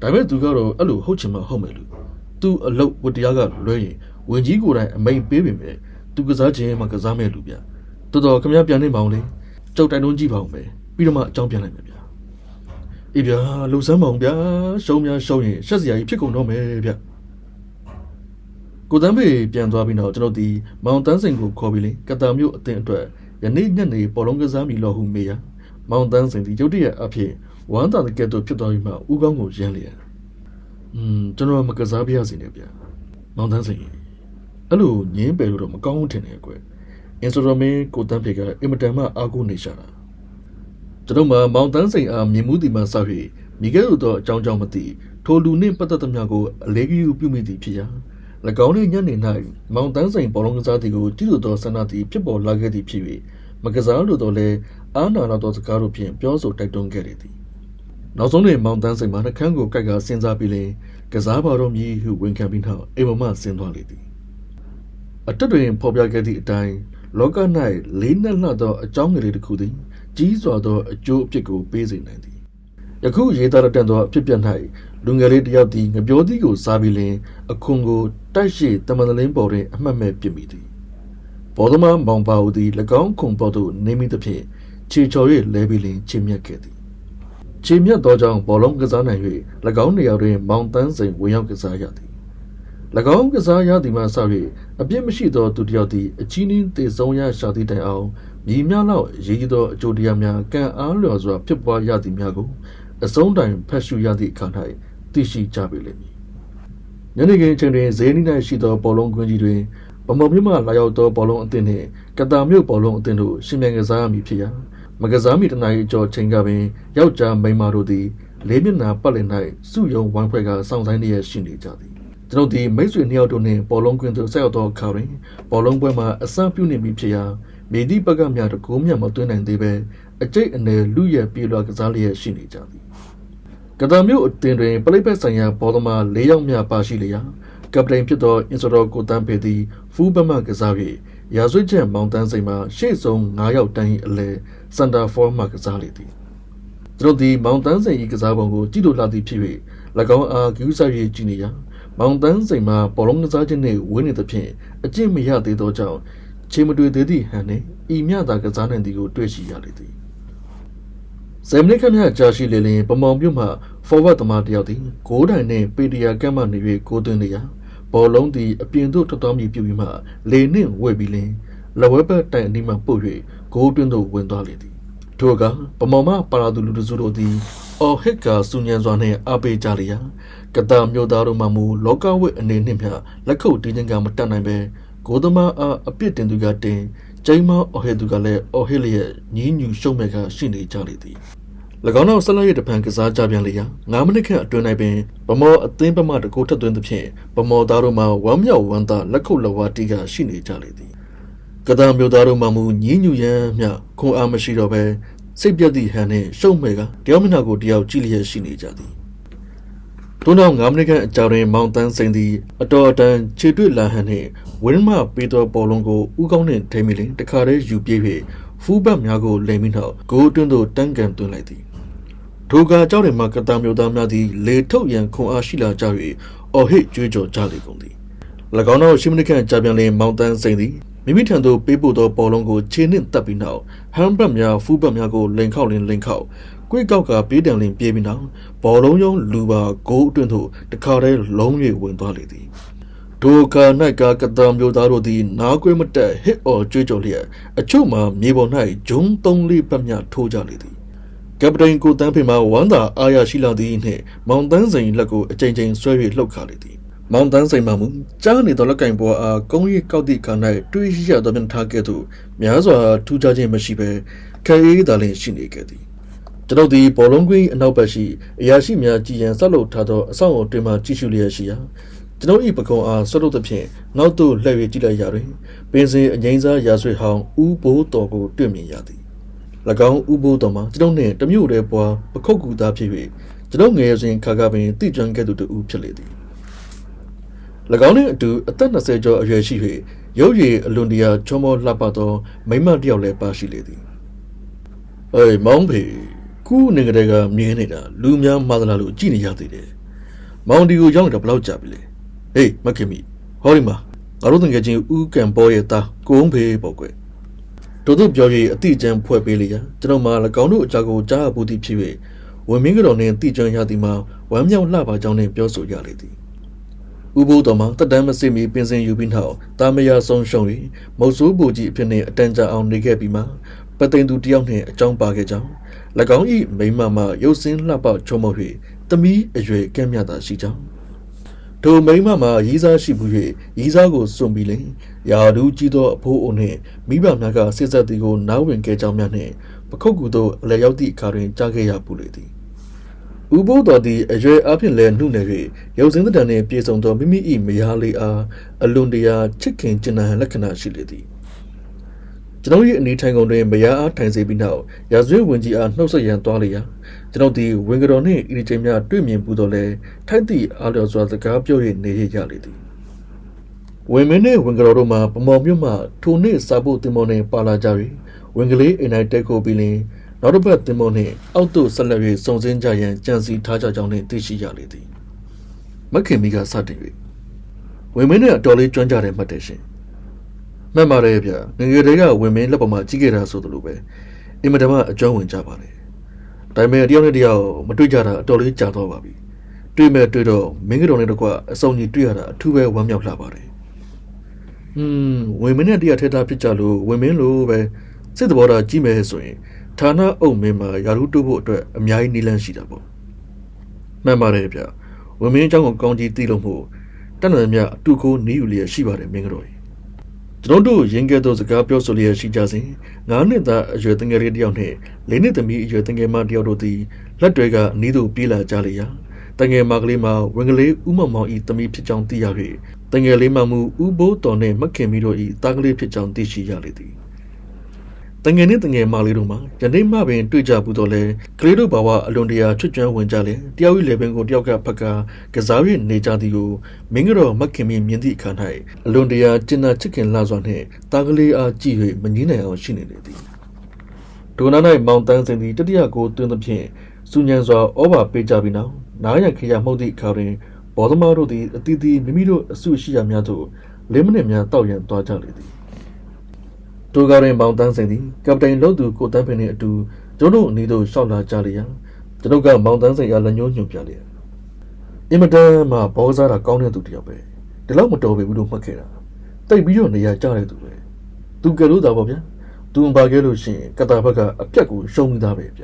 ဒါပေမဲ့သူကတော့အဲ့လိုဟုတ်ချင်မှဟုတ်မယ်လို့ သူအလုတ်ဝတရားကလွဲရင်ဝင်ကြီးကိုယ်တိုင်အမိန်ပေးပေမဲ့သူကစားခြင်းမှာကစားမဲ့လူဗျာတော်တော်ခမ ्या ပြန်နေပါအောင်လေကြောက်တိုင်တွန်းကြည့်ပါအောင်ပဲပြီးတော့မှအကြောင်းပြန်လိုက်မယ်ဗျာအေးဗျာလှူစမ်းပါအောင်ဗျာရှုံးများရှုံးရင်ရှက်စရာကြီးဖြစ်ကုန်တော့မယ်ဗျာကိုတန်းပေပြန်သွားပြီးတော့ကျွန်တော်ဒီမောင်တန်းစိန်ကိုခေါ်ပြီးလေကတာမျိုးအတင်းအတွက်ယနေ့ညနေပေါ်လုံးကစားမီလို့ဟုမေးရမောင်တန်းစိန်ဒီရုတ်တရက်အဖြစ်ဝမ်းသာတဲ့ကဲ့သို့ဖြစ်သွားပြီးမှဦးကောင်းကိုရမ်းလျက် อืมကျွန်တော်မကစားပြရစီနဲ့ဗျာမောင်တန်းစိန်အဲ့လိုငင်းပယ်လို့တော့မကောင်းဘူးထင်တယ်ကွအင်စတိုမင်းကိုတန်းပေကအင်မတန်မှအားကိုးနေရှာတာကျွန်တော်မှမောင်တန်းစိန်အားမြင်မှုဒီမှာဆောက်၍မိခဲ့လို့တော့အကြောင်းကြောင့်မသိထိုလူနှင့်ပတ်သက်သမျှကိုအလေးကြီးပြုမိသည်ဖြစ်ရာ၎င်း၏ညနေ၌မောင်တန်းဆိုင်ဘောလုံးကစားသည်ကိုကြည့်လိုသောဆန္ဒသည်ဖြစ်ပေါ်လာခဲ့သည်ဖြစ်၍မကစားလိုသောလည်းအာနာနာသောစကားတို့ဖြင့်ပြောဆိုတိုက်တွန်းခဲ့လေသည် နောက်ဆုံးတွင်မောင်တန်းဆိုင်မှနှကန်းကိုကိုက်ကစဉ်းစားပြီးလင်ကစားပါတော့မည်ဟုဝန်ခံပြီးနောက်အိမ်မမဆင်းသွားလေသည်အတက်တွင်ဖော်ပြခဲ့သည့်အတိုင်းလောက၌လေးနက်လှသောအကြောင်းငယ်လေးတစ်ခုသည်ကြီးစွာသောအကျိုးအဖြစ်ကိုပေးစေနိုင်သည်ယခုရေးသားတဲ့သောအဖြစ်ပြတ်၌လူငယ်လေးတစ်ယောက်သည်ငပြောသည့်ကိုစားပြီးလင်အခွန်ကိုတိုက်ရှိတမန်တလင်းပေါ်တွင်အမှတ်မဲ့ပြစ်မိသည်ဘောဓမမောင်ပါဦးသည်၎င်းခုံပေါ်သို့နေမိသဖြင့်ခြေချော်၍လဲပြီးလင်ခြေမြတ်ခဲ့သည် ခြေမြတ်သောကြောင့်ဘောလုံးကစားနိုင်၍၎င်းနေရာတွင်မောင်တန်းစိန်ဝင်ရောက်ကစားရသည်၎င်းကစားရသည်မှစ၍အပြစ်မရှိသောသူတစ်ယောက်သည်အချင်းင်းသေဆုံးရရှာသည့်တိုင်အောင်မြည်များလောက်ရေးကြီးသောအကျိုးတရားများကံအားလျော်စွာဖြစ်ပွားရသည်များကိုအဆုံးတိုင်ဖတ်ရှုရသည့်အခါ၌သိရှိကြပေလိမ့်မည်ညနေခင်းအချိန်တွင်ဈေးနီး၌ရှိသောပေါ်လုံးကွင်းကြီးတွင်ဗမော်မြို့မှလာရောက်သောဘောလုံးအသင်းနှင့်ကတာမြို့ဘောလုံးအသင်းတို့ရှင်မြန်ကစားရမည်ဖြစ်ရာ မကစားမီတနာရီကျော်ချိန်ကပင်ယောက်ျားမိန်းမတို့သည်လေးမျက်နှာပတ်လည်၌စုယုံဝိုင်းဖွဲ့ကစောင့်ဆိုင်လျက်ရှိနေကြသည်ကျွန်ုပ်သည်မိတ်ဆွေနှစ်ယောက်တို့နှင့်ဘောလုံးကွင်းသို့ဆက်ရောက်သောအခါတွင်ဘောလုံးပွဲမှာအစပြုနေပြီဖြစ်ရာမြေဒီပကများတကိုးမြတ်မသွင်းနိုင်သေးပဲအကျိတ်အနယ်လူရဲပြေလွှာကစားလျက်ရှိနေကြသည်ကတာမျိုးအတင်တွင်ပလိပ်ပက်ဆိုင်ရာဘောသမား၄ယောက်မြပါရှိလျာကပတိန်ဖြစ်သောအင်စတော်ကိုတန်းဖေသည်ဖူးပမကစား၍ ရာဇဝတ်ချက်မောင်တန်းစိန်မှာရှေ့ဆုံး9ယောက်တန်း၏အလဲစန်တာဖောမှကစားလေသည်ကျွန်ုပ်သည်မောင်တန်းစိန်၏ကစားပုံကိုကြည့်လို့လာသည်ဖြစ်၍၎င်းအားဂူးဆိုင်၍ကြည့်နေရာမောင်တန်းစိန်မှာဘောလုံးကစားခြင်းနှင့်ဝင်းနေသဖြင့်အကျင့်မရသေးသောကြောင့်ခြေမတွေ့သေးသည့်ဟန်နှင့်ဤမြသာကစားနိုင်သည်ကိုတွေ့ရှိရလေသည်ဇမ်နစ်ခမကြာရှိလေလင်ပမောင်ပြုတ်မှ forward သမားတယောက်သည်ဂိုးတိုင်နှင့်ပေဒီယာကမ်းမှနေ၍ကိုသွင်းနေရာ ဘောလုံးသည်အပြင်သို့ထွက်သွားမည်ပြုပြီးမှလေနှင့်ဝဲပြီးလင်လဝဲဘက်တိုင်အနီးမှပုတ်၍ဂိုးတွင်းသို့ဝင်သွားလေသည်ထိုအခါပမောင်မှပါလာသူလူတစုတို့သည်အော်ဟစ်ကာစူညံစွာနှင့်အားပေးကြလျာကတာမျိုးသားတို့မှမူလောကဝိအနေနှင့်မျှလက်ခုပ်တင်းချင်းကမတက်နိုင်ပဲဂိုးသမားအားအပြစ်တင်သူကတင်ကျိမ်းမအော်ဟစ်သူကလည်းအော်ဟစ်လျက်ညင်းညူရှုံးမဲ့ကရှိနေကြလေသည်၎ င်းတို့ဆက်လက်ရတပံကစားကြပြန်လေရာ9မိနစ်ခန့်အတွင်း၌ပင်ဗမော်အသင်းပမာတကိုထက်သွင်းသဖြင့်ဗမော်သားတို့မှဝမ်းမြောက်ဝမ်းသာလက်ခုပ်လက်ဝါးတီးကရှိနေကြလေသည်ကတံမျိုးသားတို့မှမူညင်းညူရမ်းမျှခွန်အားမရှိတော့ဘဲစိတ်ပြတ်သည့်ဟန်နှင့်ရှုံ့မဲ့ကတယောက်မျက်နှာကိုတယောက်ကြည့်လျက်ရှိနေကြသည်ထို့နောက်9မိနစ်ခန့်အကြာတွင်မောင်တန်းစိန်သည်အတော်အတန်ခြေတွေ့လာဟန်နှင့်ဝင်းမပေးသောဘောလုံးကိုဥကောင်းနှင့်ထိမိလင်တခါတည်းယူပြေး၍ဖူးဘတ်များကိုလိမ်ပြီးနောက်ဂိုးအတွင်းသို့တန်းကန်သွင်းလိုက်သည် ထိုကကြောက်တယ်မှာကတာမျိုးသားများသည်လေထုတ်ရန်ခွန်အားရှိလာကြ၍အော်ဟစ်ကြွေးကြော်ကြလေကုန်သည်၎င်းတို့ရှင်းမနစ်ခန့်ကြာပြန်လင်မောင်တန်းစိန်သည်မိမိထံသို့ပေးပို့သောဘောလုံးကိုခြေနှင့်တပ်ပြီးနောက်ဟမ်ဘတ်များဖူးဘတ်များကိုလိန်ခောက်လင်လိန်ခောက်ကွေ့ကောက်ကပေးတံလင်ပြေးပြီးနောက်ဘောလုံးယုံလူပါဂိုးအတွင်းသို့တခါတည်းလုံး၍ဝင်သွားလေသည်ဒိုကာ၌ကကတံမျိုးသားတို့သည်နားကွေးမတက်ဟစ်အော်ကြွေးကြော်လျက်အချို့မှာမြေပေါ်၌ဂျုံသုံးလေးပတ်မြထိုးကြလေသည် ကပတိန်ကိုတန်းဖေမှာဝမ်းသာအားရရှိလာသည်နှင့်မောင်တန်းစိန်လက်ကိုအကြိမ်ကြိမ်ဆွဲ၍လှုပ်ခါလေသည်မောင်တန်းစိန်မှမူကြားနေသောလက်ကင်ပေါ်အားကုန်းရီကောက်သည့်ခါ၌တွေးရှိရသောမျက်ထားကဲ့သို့များစွာထူးခြားခြင်းမရှိဘဲခဲအေးသာလျှင်ရှိနေခဲ့သည်ကျွန်ုပ်သည်ဘောလုံးကွင်းအနောက်ဘက်ရှိအရာရှိများကြည်ရန်ဆက်လုပ်ထားသောအဆောင်အုံတွင်မှကြည့်ရှုလျက်ရှိရာကျွန်ုပ်၏ပကုံအားဆွတ်လုပ်သဖြင့်နောက်သို့လှည့်၍ကြည့်လိုက်ရာတွင်ပင်စင်အငိမ့်စားရာဆွေဟောင်းဥဘိုးတော်ကိုတွေ့မြင်ရသည်၎ င်းဥဘိုးတော်မှာကျွန်ုပ်နှင့်တမျိုးတည်းပွားပခုတ်ကူသားဖြစ်၍ကျွန်ုပ်ငယ်စဉ်ခါခါပင်တိကျွမ်းခဲ့သူတူဖြစ်လေသည်၎င်းနှင့်အတူအသက်20ကျော်အရွယ်ရှိ၍ရုပ်ရည်အလွန်တရာချောမောလှပသောမိန်းမတစ်ယောက်လည်းပါရှိလေသည်အေးမောင်ဖေခုနေကလေးကမြင်နေတာလူများမှားသလားလို့ကြည့်နေရသေးတယ်။မောင်ဒီကိုရောက်နေတာဘယ်လောက်ကြာပြီလဲ။ဟေးမခင်မီဟောဒီမှာငါတို့တငယ်ချင်းဦးကံပေါ်ရဲ့သားကိုုံဖေပေါ့ကွယ်။ တို့တို့ပြော၍အတိအကျန်ဖွဲ့ပေးလေရကျွန်တော်မှ၎င်းတို့အကြောင်းကိုကြားအပ်ဖို့သည်ဖြစ်၍ဝင်မင်းကတော့နှင့်တိကျန်ရသည်မှာဝမ်းမြောက်လှပါကြောင်းနှင့်ပြောဆိုရလေသည်။ဥပုသ်တော်မှာတက်တမ်းမစစ်မီပင်စင်ယူပြီးနောက်တာမယာဆုံးရှုံး၍မုတ်ဆိုးပူကြီးအဖြစ်နှင့်အတန်ကြာအောင်နေခဲ့ပြီးမှပသိမ်သူတယောက်နှင့်အကြောင်းပါခဲ့ကြောင်း၎င်း၏မိန်းမမှရုပ်စင်းလှပချုံမုတ်၍သမီးအရွယ်ကဲ့မြတ်သာရှိကြောင်း ထိုမိန်းမမှရီးစားရှိဘူး၍ရီးစားကိုစွန့်ပြီးလင်ယာဒူးကြီးသောအဖိုးအိုနှင့်မိဘများကစစ်ဆက်သည်ကိုနားဝင်ခဲ့ကြောင်းများနှင့်ပခုတ်ကူသို့အလည်ရောက်သည့်အခါတွင်ကြားခဲ့ရပူလေသည်ဥပုသ်တော်သည်အရွယ်အဖြစ်လဲနှုတ်နယ်၍ရုပ်စင်းတံနှင့်ပြေဆုံးသောမိမိ၏မယားလေးအားအလွန်တရာချစ်ခင်ကျင်နာဟန်လက္ခဏာရှိလေသည်ကျွန်ုပ်၏အနေထိုင်ကုန်တွင်မယားအားထိုင်စေပြီးနောက်ရာဇဝတ်ဝင်ကြီးအားနှုတ်ဆက်ရန်သွားလေရာ ကျွန်ုပ်သည်ဝင်ကတော်နှင့်ဤချိန်များတွေ့မြင်ပူတော်လဲထိုက်သည့်အားလျော်စွာစကားပြော၍နေရကြလေသည်ဝင်မင်းနှင့်ဝင်ကတော်တို့မှပမော်မြို့မှထိုနေ့စာဖို့တင်မော်နှင့်ပါလာကြ၍ဝင်ကလေးအိမ်၌တက်ကိုပြီးလင်နောက်တစ်ပတ်တင်မော်နှင့်အောက်သို့ဆက်လက်၍စုံစင်းကြရန်ကြံစီထားကြကြောင်းနှင့်သိရှိရလေသည်မခင်မီကစတင်၍ဝင်မင်းနှင့်အတော်လေးကျွမ်းကြတယ်မှတ်တယ်ရှင်မှတ်ပါတယ်ဗျငယ်ငယ်တည်းကဝင်မင်းလက်ပေါ်မှာကြီးခဲ့တာဆိုသလိုပဲအင်မတန်မှအကျွမ်းဝင်ကြပါလေ ဒါပေမဲ့တယောက်နဲ့တယောက်မတွေ့ကြတာအတော်လေးကြာတော့ပါပြီတွေ့မဲ့တွေ့တော့မင်းကတော့နဲ့တကွအစုံကြီးတွေ့ရတာအထူးပဲဝမ်းမြောက်လှပါတယ်อืมဝင်မင်းနဲ့တရားထက်တာဖြစ်ကြလို့ဝင်မင်းလို့ပဲစိတ်သဘောထားကြီးမယ်ဆိုရင်ဌာနအုပ်မင်းမှာယာရုတိုးဖို့အတွက်အများကြီးနီလန်းရှိတာပေါ့မှန်ပါတယ်ဗျဝင်မင်းအကြောင်းကိုကောင်းကြီးသိလို့မို့တတ်နိုင်မြအတူကိုနီးယူလျက်ရှိပါတယ်မင်းကတော့ ကြီးကျွန်တော်တို့ရင်းကဲသောစကားပြောဆိုလျက်ရှိကြစဉ်ငါးနှစ်သားအရွယ်တငယ်လေးတစ်ယောက်နှင့်လေးနှစ်သမီးအရွယ်တငယ်မတစ်ယောက်တို့သည်လက်တွေကအနီးသို့ပြေးလာကြလေရာတငယ်မကလေးမှာဝင်ကလေးဥမမောင်ဤသမီးဖြစ်ကြောင်းသိရ၍တငယ်လေးမမူဥဘိုးတော်နှင့်မခင်မီတို့ဤတာကလေးဖြစ်ကြောင်းသိရှိရလေသည် တငယ်နှင့်တငယ်မလေးတို့မှာယနေ့မှပင်တွေ့ကြဘူးတော့လဲကလေးတို့ဘာဝအလွန်တရာချွတ်ကျွမ်းဝင်ကြလေတယောက်၏လေပင်ကိုတယောက်ကဖက်ကကစား၍နေကြသည်ကိုမင်းကတော့မခင်မီမြင်သည့်အခါ၌အလွန်တရာကျင်နာချစ်ခင်လာစွာနှင့်တာကလေးအားကြည့်၍မငင်းနိုင်အောင်ရှိနေလေသည်ဒိုနာ၌မောင်တန်းစင်သည်တတိယကိုတွင်သဖြင့်စူညံစွာဩဘာပေးကြပြီးနောက်နားရခေရမှုတ်သည့်အခါတွင်ဘောသမားတို့သည်အတီးတီမိမိတို့အဆုရှိရာများသို့လေးမိနစ်များတောက်ရန်သွားကြလေသည် ဒိုကာတွင်မောင်တန်းစင်သည်ကပတိန်လို့သူကိုတန်းပင်နှင့်အတူကျွန်တို့အနီးသို့ရှောက်လာကြလေရာကျွန်ုပ်ကမောင်တန်းစင်အားလက်ညှိုးညွှန်ပြလျက်အင်မတန်မှဘောစားတာကောင်းတဲ့သူတစ်ယောက်ပဲဒီလောက်မတော်ပေဘူးလို့မှတ်ခဲ့တာတိတ်ပြီးတော့နေရာကျတဲ့သူပဲသူကလို့တာပေါ့ဗျာသူမပါခဲ့လို့ရှိရင်ကတာဘက်ကအပြက်ကိုရှုံးမိသားပဲဗျ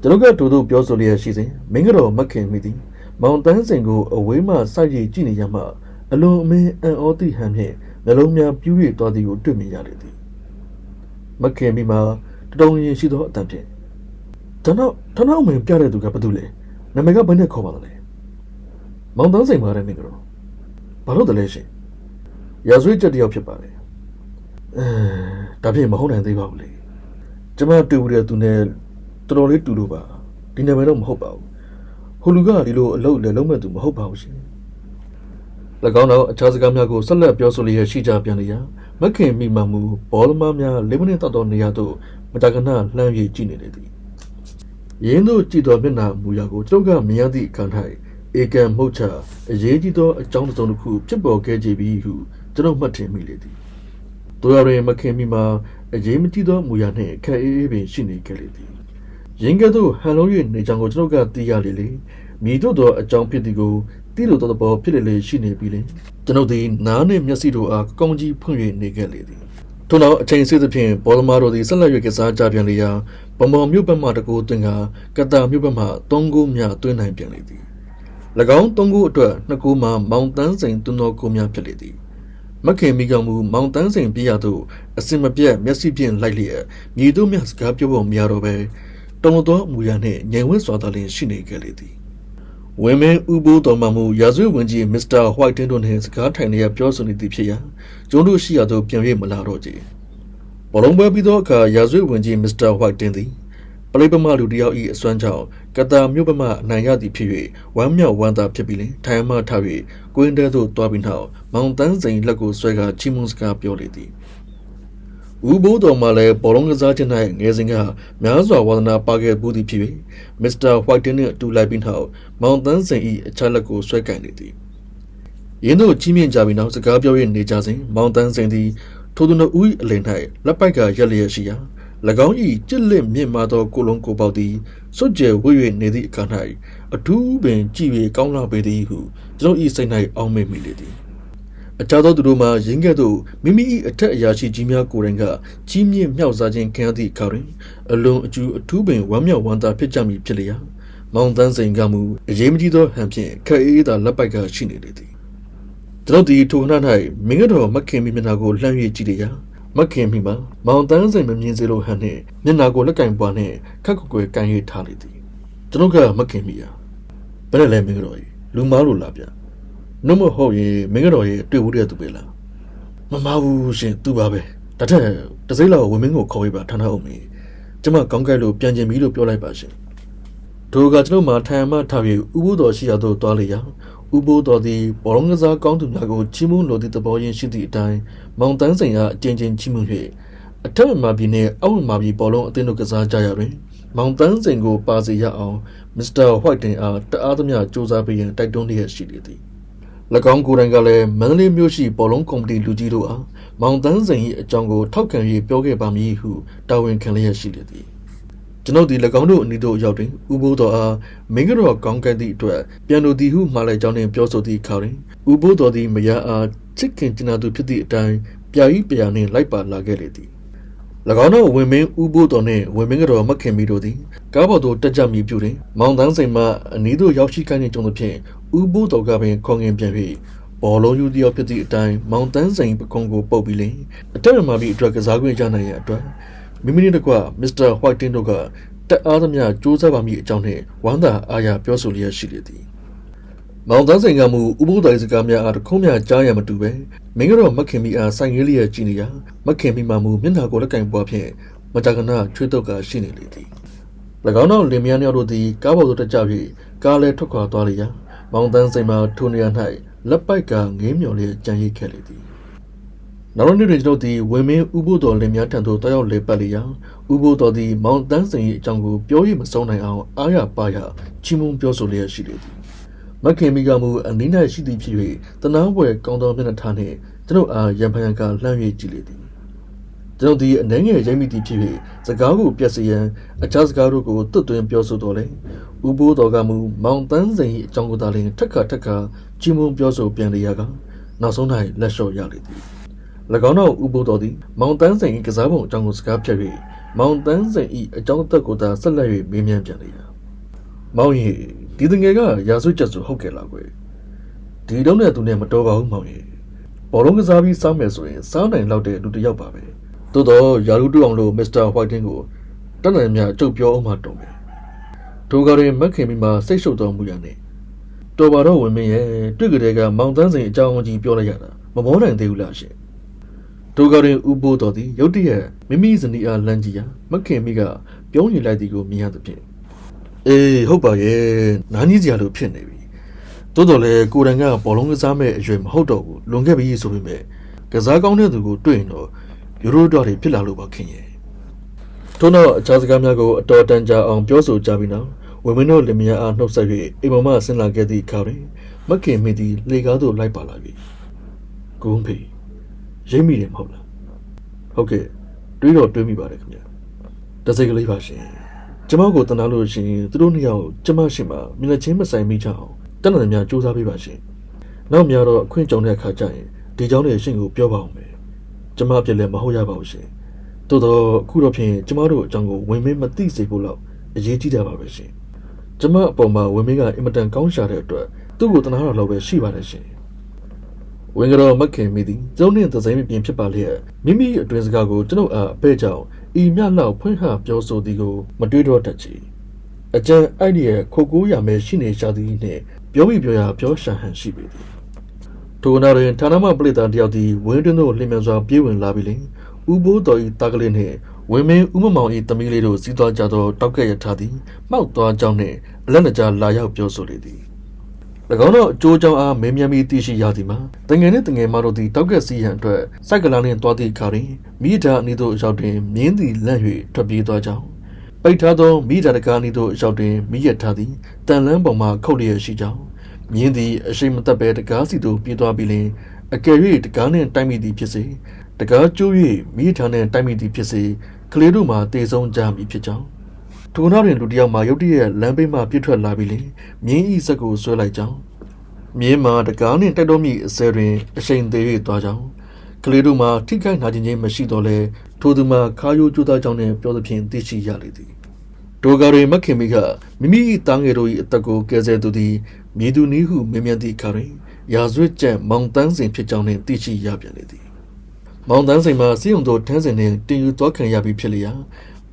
ကျွန်တော်ကတူတူပြောဆိုလျက်ရှိစဉ်မင်းကတော့မခင်မိသည်မောင်တန်းစင်ကိုအဝေးမှစိုက်ရည်ကြည့်နေရမှအလွန်အမင်းအံ့ဩသည့်ဟန်ဖြင့်နှလုံးများပြူး၍သွားသည်ကိုတွေ့မြင်ရလေသည် မခင်မိမှာတတုံရင်ရှိသောအတန်ဖြင့်တနောက်တနောက်မင်းပြတဲ့သူကဘာတူလဲနာမည်ကဘယ်နဲ့ခေါ်ပါသလဲမောင်တန်းစင်ပါတဲ့မင်းကတော့ဘာလို့တလဲရှင်ရာဇဝတ်ချက်တစ်ယောက်ဖြစ်ပါလေအဲဒါဖြင့်မဟုတ်နိုင်သေးပါဘူးလေကျမတွေ့ဘူးတဲ့သူနဲ့တော်တော်လေးတူလို့ပါဒီနာမည်တော့မဟုတ်ပါဘူးဟိုလူကဒီလိုအလုပ်လည်းလုံးမဲ့သူမဟုတ်ပါဘူးရှင်၎ င်းတော့အခြားစကားများကိုဆက်လက်ပြောဆိုလျက်ရှိကြပြန်လျာမခင်မိမှမူဘောလမများလေးမိနစ်တောက်တော့နေရာသို့မတကနလှမ်း၍ကြည့်နေလေသည်ရင်းတို့ကြည့်တော်မျက်နှာမူရာကိုကျွန်ုပ်ကမြင်ရသည့်အခါ၌ဧကံမှုတ်ချအရေးကြီးသောအကြောင်းတစ်စုံတစ်ခုဖြစ်ပေါ်ခဲ့ကြပြီဟုကျွန်ုပ်မှတ်ထင်မိလေသည်တို့ရရင်မခင်မိမှာအရေးမကြီးသောမူရနှင့်ခက်အေးအေးပင်ရှိနေခဲ့လေသည်ရင်းကဲ့သို့ဟန်လုံး၍နေကြောင်ကိုကျွန်ုပ်ကသိရလေလေမိတို့သောအကြောင်းဖြစ်သည်ကို သိလိုသောသဘောဖြစ်လေလေရှိနေပြီလေကျွန်ုပ်သည်နားနှင့်မျက်စိတို့အားကောင်းကြီးဖွင့်၍နေခဲ့လေသည်ထို့နောက်အချိန်စေးသဖြင့်ဘောလမာတို့သည်ဆက်လက်၍ကစားကြပြန်လေရာဗမော်မြို့ဘက်မှတကူတွင်ကကတာမြို့ဘက်မှသုံးကူမြတွင်နိုင်ပြန်လေသည်၎င်းသုံးကူအတွက်နှစ်ကူမှမောင်တန်းစိန်တွင်တော်ကူများဖြစ်လေသည်မခင်မိကောင်မူမောင်တန်းစိန်ပြရသို့အစင်မပြတ်မျက်စိဖြင့်လိုက်လျက်မြည်တို့မြစကားပြောဖို့မရတော့ပဲတုံတော်မူရနှင့်ငြိမ်ဝှက်စွာသာလျှင်ရှိနေခဲ့လေသည် ဝင်းမင်းဥပိုးတော်မှမူရာဇဝတ်ဝင်ကြီးမစ္စတာဟွိုက်တင်တို့နှင့်စကားထိုင်လျက်ပြောဆိုနေသည်ဖြစ်ရာကျုံတို့ရှိရာသို့ပြန်၍မလာတော့ကြဘောလုံးပွဲပြီးသောအခါရာဇဝတ်ဝင်ကြီးမစ္စတာဟွိုက်တင်သည်ပလိပမလူတစ်ယောက်၏အစွမ်းကြောင့်ကတာမြို့ပမအနိုင်ရသည်ဖြစ်၍ဝမ်းမြောက်ဝမ်းသာဖြစ်ပြီးလင်ထိုင်မှထ၍ကွင်းတဲသို့တွားပြီးနောက်မောင်တန်းစိန်လက်ကိုဆွဲကာချီမွန်စကားပြောလေသည် ဦးဘိုးတော်မှလည်းဘောလုံးကစားခြင်း၌ငယ်စဉ်ကများစွာဝါသနာပါခဲ့ဘူးသည်ဖြစ်၍မစ္စတာဟွိုက်တင်နှင့်အတူလိုက်ပြီးနောက်မောင်တန်းစိန်၏အချလက်ကိုဆွဲကင်လေသည်ရင်းတို့ကြီးမြင့်ကြပြီးနောက်စကားပြော၍နေကြစဉ်မောင်တန်းစိန်သည်ထိုသူတို့ဦး၏အလင်၌လက်ပိုက်ကရက်လျက်ရှိရာ၎င်း၏ကြစ်လက်မြင့်မာသောကိုလုံးကိုပေါက်သည်စွတ်ကျဲဝှေ့၍နေသည့်အခါ၌အထူးပင်ကြည်၍ကောင်းလာပေသည်ဟုကျွန်ုပ်၏စိတ်၌အောင်းမိမိလေသည် အခြားသောသူတို့မှရင်းကဲ့သို့မိမိ၏အထက်အရာရှိကြီးများကိုယ်တိုင်ကကြီးမြင့်မြောက်စားခြင်းခံရသည့်အခါတွင်အလွန်အကျူအထူးပင်ဝမ်းမြောက်ဝမ်းသာဖြစ်ကြမည်ဖြစ်လျက်မောင်တန်းစိန်ကမူအရေးမကြီးသောဟန်ဖြင့်ခက်အေးသာလက်ပိုက်ကရှိနေလေသည်ကျွန်ုပ်သည်ထိုခဏ၌မင်းကတော့မခင်မိမျက်နှာကိုလှမ်း၍ကြည့်လေရာမခင်မိမှာမောင်တန်းစိန်မမြင်စေလိုဟန်နှင့်မျက်နှာကိုလက်ကင်ပွားနှင့်ခက်ကွယ်ကွယ်ကန်၍ထားလေသည်ကျွန်ုပ်ကမခင်မိရာဘယ်နဲ့လဲမင်းကတော့လူမားလိုလားဗျ နှုတ်မဟုတ်ရင်မင်းကတော့ရဲ့တွေ့ဘူးတဲ့သူပဲလားမမဘူးရှင်သူပါပဲဒါထက်တစ်စိမ့်လောက်ဝင်းမင်းကိုခေါ်ပြီးပါဌာနအုပ်မင်းကျမကောင်းကဲ့လို့ပြန်ကျင်ပြီလို့ပြောလိုက်ပါရှင်တို့ကကျွန်တော်မှထိုင်မှထားပြီးဥပုတော်ရှိရာသို့သွားလေရာဥပုတော်သည်ဘောလုံးကစားကောင်းသူများကိုချီးမွမ်းလိုသည့်သဘောရင်းရှိသည့်အတိုင်းမောင်တန်းစိန်ကအကျဉ်းချင်းချီးမွမ်း၍အထက်မပြည်နှင့်အောက်မပြည်ဘောလုံးအသင်းတို့ကစားကြရတွင်မောင်တန်းစိန်ကိုပါစီရအောင်မစ္စတာဟွိုက်တင်အားတအားသမျှစူးစမ်းပေးရန်တိုက်တွန်းလျက်ရှိလေသည်၎ င်းကိုယ်တိုင်ကလည်းမန္တလေးမြို့ရှိဘောလုံးကော်မတီလူကြီးတို့အားမောင်တန်းစိန်၏အကြောင်းကိုထောက်ခံ၍ပြောခဲ့ပါမည်ဟုတာဝန်ခံလျက်ရှိလေသည်ကျွန်ုပ်ဒီ၎င်းတို့အနီးသို့ရောက်တွင်ဥပိုးတော်အားမင်းကတော့ကောင်းကဲ့သည့်အတွက်ပြန်တို့သည်ဟုမှားလိုက်ကြောင်းနှင့်ပြောဆိုသည့်အခါတွင်ဥပိုးတော်သည်မယားအားချစ်ခင်ကျင်နာသူဖြစ်သည့်အတိုင်းပြာဤပြာနှင့်လိုက်ပါလာခဲ့လေသည်၎င်းတို့ဝင်မင်းဥပိုးတော်နှင့်ဝင်မင်းကတော့မခင်မီတို့သည်ကားပေါ်သို့တက်ကြမည်ပြုတွင်မောင်တန်းစိန်မှအနီးသို့ရောက်ရှိခိုင်းနေကြုံသဖြင့် ဥပိုးတော်ကပင်ခေါငင်ပြန်၍ဘောလုံးယူတယောက်ဖြစ်သည့်အတိုင်းမောင်တန်းစိန်ပကုံးကိုပုတ်ပြီးလင်အတက်ရမှာပြီးအတွက်ကစားခွင့်ရနိုင်ရန်အတွက်မိမိနဲ့တကွမစ္စတာဟွိုက်တင်တို့ကတက်အားသမျှစူးစမ်းပါမည့်အကြောင်းနှင့်ဝမ်းသာအားရပြောဆိုလျက်ရှိလေသည်မောင်တန်းဆိုင်ကမူဥပုဒ္ဒေစကားများအားတခုံးများကြားရမတူပဲမင်းကတော့မခင်မီအားဆိုင်ရေးလျက်ကြည့်နေရမခင်မီမှမူမျက်နှာကိုလက်ကင်ပွားဖြင့်မတကနာချွေးတုတ်ကရှိနေလေသည်၎င်းတို့လင်မယားများတို့သည်ကားပေါ်သို့တက်ကြ၍ကားလဲထွက်ခွာသွားလေရာ မောင်တန်းဆိုင်မှထိုနေရာ၌လက်ပိုက်ကငေးမြော်လျက်ကြံရိတ်ခဲ့လေသည်နောက်တစ်နေ့တွင်ကျွန်ုပ်သည်ဝင်းမင်းဥပုဒ္ဒေလင်မယားထံသို့တောက်ရောက်လေပတ်လေရာဥပုဒ္ဒေသည်မောင်တန်းဆိုင်၏အကြောင်းကိုပြောရမဆုံးနိုင်အောင်အားရပါရချီးမွမ်းပြောဆိုလျက်ရှိလေသည်မခင်မီကမူအနည်း၌ရှိသည်ဖြစ်၍တနာဝယ်ကောင်းသောမျက်နှာထားနှင့်ကျွန်ုပ်အားရံဖန်ကလှမ်း၍ကြည့်လေသည်ကျွန်ုပ်သည်အနှဲငယ်ရိပ်မိသည်ဖြစ်၍စကားကိုပြတ်စေရန်အခြားစကားတို့ကိုတွတ်သွင်းပြောဆိုတော်လဲ ဥပိုးတော်ကမူမောင်တန်းစိန်၏အကြောင်းကိုသာလျှင်ထက်ခါထက်ခါချီးမွမ်းပြောဆိုပြန်လေရကနောက်ဆုံး၌လက်လျှော့ရလေသည်၎င်းတို့ဥပိုးတော်သည်မောင်တန်းစိန်၏ကစားပုံအကြောင်းကိုစကားဖြတ်၍မောင်တန်းစိန်၏အကြောင်းအသက်ကိုသာဆက်လက်၍မေးမြန်းပြန်လေရာမောင်ရီဒီတငယ်ကရာဆွချက်ဆိုဟုတ်ကဲ့လားကွယ်ဒီတော့နဲ့သူနဲ့မတော်ပါဘူးမောင်ရီဘောလုံးကစားပြီးစောင်းမယ်ဆိုရင်စောင်းနိုင်လောက်တဲ့လူတစ်ယောက်ပါပဲသို့တော့ယာလူတူအောင်လို့မစ္စတာဟွိုက်တင်ကိုတက်နိုင်မြအကျုပ်ပြောအောင်မှတော်မယ် ထိုကရင်မက်ခင်မီမှာစိတ်ရှုပ်တော်မူရနဲ့တော်ပါတော့ဝင်မင်းရဲ့တွေ့ကြတဲ့ကမောင်တန်းစိန်အကြောင်းအကြီးပြောလိုက်ရတာမမောနိုင်သေးဘူးလားရှင်ထိုကရင်ဥပိုးတော်သည်ရုတ်တရက်မိမိဇနီးအားလမ်းကြည့်ရာမက်ခင်မီကပြုံးယူလိုက်သည်ကိုမြင်ရသဖြင့်အေးဟုတ်ပါရဲ့နားကြီးစရာလိုဖြစ်နေပြီတိုးတော်လဲကိုယ်တိုင်ကဘောလုံးကစားမဲ့အရွယ်မဟုတ်တော့ဘူးလွန်ခဲ့ပြီဆိုပေမဲ့ကစားကောင်းတဲ့သူကိုတွေ့ရင်တော့ယူရိုတော့တွေဖြစ်လာလို့ပါခင်ရဲ့ ထို့နောက်အခြားစကားများကိုအတော်တန်ကြာအောင်ပြောဆိုကြပြီးနောက်ဝင်းမင်းတို့လင်မယားအားနှုတ်ဆက်၍အိမ်ပေါ်မှဆင်းလာခဲ့သည့်အခါတွင်မက်ခင်မင်းသည်လေကားသို့လိုက်ပါလာပြီကိုုံဖေရိပ်မိတယ်မဟုတ်လားဟုတ်ကဲ့တွေးတော့တွေးမိပါတယ်ခင်ဗျာတစိတ်ကလေးပါရှင်ကျမကိုတနာလို့ရှိရင်သူတို့နှစ်ယောက်ကျမရှိမှမျက်နှာချင်းမဆိုင်မိကြအောင်တက်တယ်များစူးစမ်းပေးပါရှင်။နောက်များတော့အခွင့်ကြုံတဲ့အခါကျရင်ဒီကြောင့်လည်းရှင်ကိုပြောပါအောင်မယ်။ကျမအပြစ်လည်းမဟုတ်ရပါဘူးရှင်။ သို့တော့အခုတော့ဖြင့်ကျမတို့အကြောင်းကိုဝင်မင်းမသိစေဖို့လောက်အရေးကြီးတာပါပဲရှင်။ကျမအပေါ်မှာဝင်မင်းကအင်မတန်ကောင်းရှာတဲ့အတွက်သူ့ကိုတနာတော့လောက်ပဲရှိပါတယ်ရှင်။ဝင်ကြောမက်ခင်မိသည်ကျုံနှင့်သစိမ်းမပြင်းဖြစ်ပါလျက်မိမိအတွင်စကားကိုကျွန်ုပ်အားအပဲ့ကြောင့်ဤမြလောက်ဖွင့်ဟပြောဆိုသည်ကိုမတွေးတော့တတ်ချေအကျံအဲ့ဒီရဲ့ခိုကိုးရမယ်ရှိနေရှာသည်နှင့်ပြောမိပြောရပြောရှာဟန်ရှိပေသည်ထိုနာတွင်ဌာနမှပလိတာတယောက်သည်ဝင်းတွင်သို့လျင်မြန်စွာပြေးဝင်လာပြီလင် ဥဘိုးတော်၏တာကလေးနှင့်ဝင်းမင်းဥမမောင်၏တမီးလေးတို့စီးသွားကြသောတောက်ကဲ့ရထားသည်မှောက်သွားကြောင်းနှင့်အလက်နကြားလာရောက်ပြောဆိုလေသည်၎င်းတို့အကျိုးကြောင့်အားမင်းမြတ်မီသိရှိရသည်မှာတငယ်နှင့်တငယ်မတို့သည်တောက်ကက်စီရန်အတွက်စိုက်ကလာနှင့်တွားသည့်အခါတွင်မိသားအနီးသို့ရောက်တွင်မြင်းသည်လန့်၍ထွက်ပြေးသွားကြောင်းပိတ်ထားသောမိသားတကားအနီးသို့ရောက်တွင်မိရထားသည်တန်လန်းပေါ်မှခုတ်လျက်ရှိကြောင်းမြင်းသည်အရှိန်မသက်ပဲတကားစီသို့ပြေးသွားပြီးလျှင်အကယ်၍တကားနှင့်တိုက်မိသည်ဖြစ်စေ တကားကျိုး၍မိထားနှင့်တိုက်မိသည်ဖြစ်စေကလေးတို့မှာတေဆုံးကြမည်ဖြစ်ကြောင်းထိုနောက်တွင်လူတစ်ယောက်မှရုတ်တရက်လမ်းဘေးမှပြစ်ထွက်လာပြီးလင်မြင်းဤစက်ကိုဆွဲလိုက်ကြောင်းမြင်းမှာတကားနှင့်တိုက်တော်မူအစဲတွင်အရှိန်သေး၍သွားကြောင်းကလေးတို့မှာထိခိုက်နာကျင်ခြင်းမရှိတော့လဲထိုသူမှာခါယိုးကျိုးသားကြောင်းနှင့်ပြောသဖြင့်သိရှိရလေသည်ဒိုဂါရီမခင်မီကမိမိ၏တားငယ်တို့၏အသက်ကိုကယ်ဆယ်သူသည်မြေသူနီးဟုမြင်မြန်သည့်အခါတွင်ရာဇဝတ်ကြံမောင်တန်းစဉ်ဖြစ်ကြောင်းနှင့်သိရှိရပြန်လေသည် မောင်တန်းစိန်မှာစီယုံတို့ထန်းစင်နှင့်တင်ယူသွားခံရပြီးဖြစ်လျာ